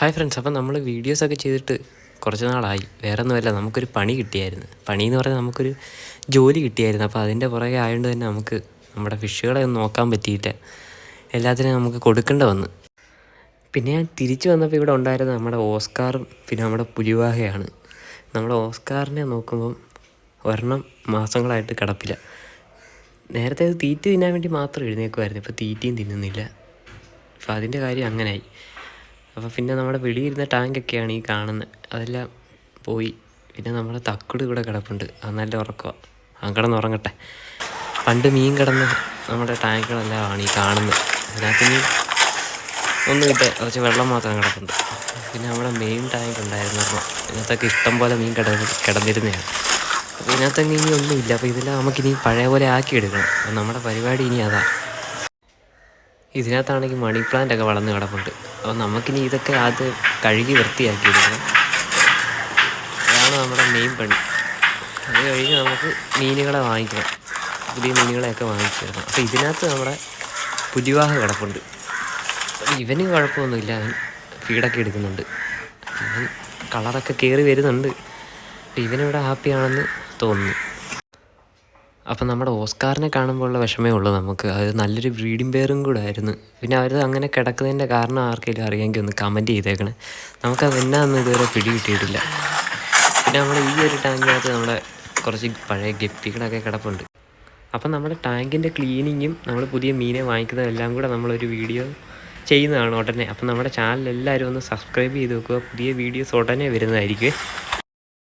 Hi friends അപ്പം നമ്മൾ വീഡിയോസൊക്കെ ചെയ്തിട്ട് കുറച്ച് നാളായി. വേറെ ഒന്നുമല്ല നമുക്കൊരു പണി കിട്ടിയായിരുന്നു. പണി എന്ന് പറഞ്ഞാൽ നമുക്കൊരു ജോലി കിട്ടിയായിരുന്നു. അപ്പോൾ അതിന്റെ പുറകെ ആയതുകൊണ്ട് തന്നെ നമുക്ക് നമ്മുടെ ഫിഷുകളെ ഒന്നും നോക്കാൻ പറ്റിയില്ല. എല്ലാത്തിനും നമുക്ക് കൊടുക്കേണ്ട വന്ന്. പിന്നെ ഞാൻ തിരിച്ചു വന്നപ്പോൾ ഇവിടെ ഉണ്ടായിരുന്നത് നമ്മുടെ ഓസ്കാറും പിന്നെ നമ്മുടെ പുലിവാഹയാണ്. നമ്മുടെ ഓസ്കാറിനെ നോക്കുമ്പം ഒരെണ്ണം മാസങ്ങളായിട്ട് കിടപ്പില്ല. നേരത്തെ തീറ്റ തിന്നാൻ വേണ്ടി മാത്രം എഴുന്നേക്കുമായിരുന്നു ഇപ്പോൾ തീറ്റയും തിന്നുന്നില്ല. അപ്പോൾ അതിന്റെ കാര്യം അങ്ങനെയായി. അപ്പോൾ പിന്നെ നമ്മുടെ വെളിയിരുന്ന ടാങ്കൊക്കെയാണ് ഈ കാണുന്നത് അതെല്ലാം പോയി. പിന്നെ നമ്മുടെ തക്കുട് ഇവിടെ കിടപ്പുണ്ട്. അത് നല്ല ഉറക്കമാണ് ആ കിടന്ന് ഉറങ്ങട്ടെ പണ്ട് മീൻ കിടന്ന് നമ്മുടെ ടാങ്കുകളെല്ലാം ആണ് ഈ കാണുന്നത് അതിനകത്ത് ഒന്നും ഒന്നുമില്ല കുറച്ച് വെള്ളം മാത്രം കിടപ്പുണ്ട്. പിന്നെ നമ്മുടെ മെയിൻ ടാങ്ക് ഉണ്ടായിരുന്നു ഇതിനകത്തൊക്കെ ഇഷ്ടം പോലെ മീൻ കിട കിടന്നിരുന്നതാണ് അപ്പോൾ ഇതിനകത്തൊന്നും ഇനി ഒന്നുമില്ല അപ്പോൾ ഇതെല്ലാം നമുക്കിനി പഴയ പോലെ ആക്കിയെടുക്കണം. അപ്പോൾ നമ്മുടെ പരിപാടി ഇനി അതാ. ഇതിനകത്താണെങ്കിൽ മണി പ്ലാന്റ് ഒക്കെ വളർന്ന് കിടപ്പുണ്ട്. അപ്പോൾ നമുക്കിനി ഇതൊക്കെ അത് കഴുകി വൃത്തിയാക്കി എടുക്കണം അതാണ് നമ്മുടെ മെയിൻ പണി. അത് കഴിഞ്ഞ് നമുക്ക് മീനുകളെ വാങ്ങിക്കണം. പുതിയ മീനുകളെയൊക്കെ വാങ്ങിച്ചെടുക്കണം. അപ്പോൾ ഇതിനകത്ത് നമ്മുടെ പുലിവാഹ കിടപ്പുണ്ട്. ഇവനും കുഴപ്പമൊന്നുമില്ല. അവൻ ഫീഡൊക്കെ എടുക്കുന്നുണ്ട്. കളറൊക്കെ കയറി വരുന്നുണ്ട്. ഇവനിവിടെ ഹാപ്പിയാണെന്ന് തോന്നുന്നു. അപ്പം നമ്മുടെ ഓസ്കാറിനെ കാണുമ്പോൾ ഉള്ള വിഷമേ ഉള്ളൂ നമുക്ക്. അത് നല്ലൊരു ബ്രീഡിംഗ് പെയറും കൂടെ ആയിരുന്നു പിന്നെ അവർ അങ്ങനെ കിടക്കുന്നതിന്റെ കാരണം ആർക്കെങ്കിലും അറിയാമെങ്കിൽ ഒന്ന് കമന്റ് ചെയ്തേക്കണേ. നമുക്കത് എന്നാന്ന് ഇതുവരെ പിടി കിട്ടിയിട്ടില്ല പിന്നെ നമ്മുടെ ഈ ഒരു ടാങ്കിനകത്ത് നമ്മുടെ കുറച്ച് പഴയ ഗപ്പികളൊക്കെ കിടപ്പുണ്ട്. അപ്പം നമ്മുടെ ടാങ്കിന്റെ ക്ലീനിങ്ങും നമ്മൾ പുതിയ മീനെ വാങ്ങിക്കുന്നതും എല്ലാം കൂടെ നമ്മളൊരു വീഡിയോ ചെയ്യുന്നതാണ് ഉടനെ. അപ്പം നമ്മുടെ ചാനൽ എല്ലാവരും ഒന്ന് സബ്സ്ക്രൈബ് ചെയ്ത് വെക്കുക. പുതിയ വീഡിയോസ് ഉടനെ വരുന്നതായിരിക്കും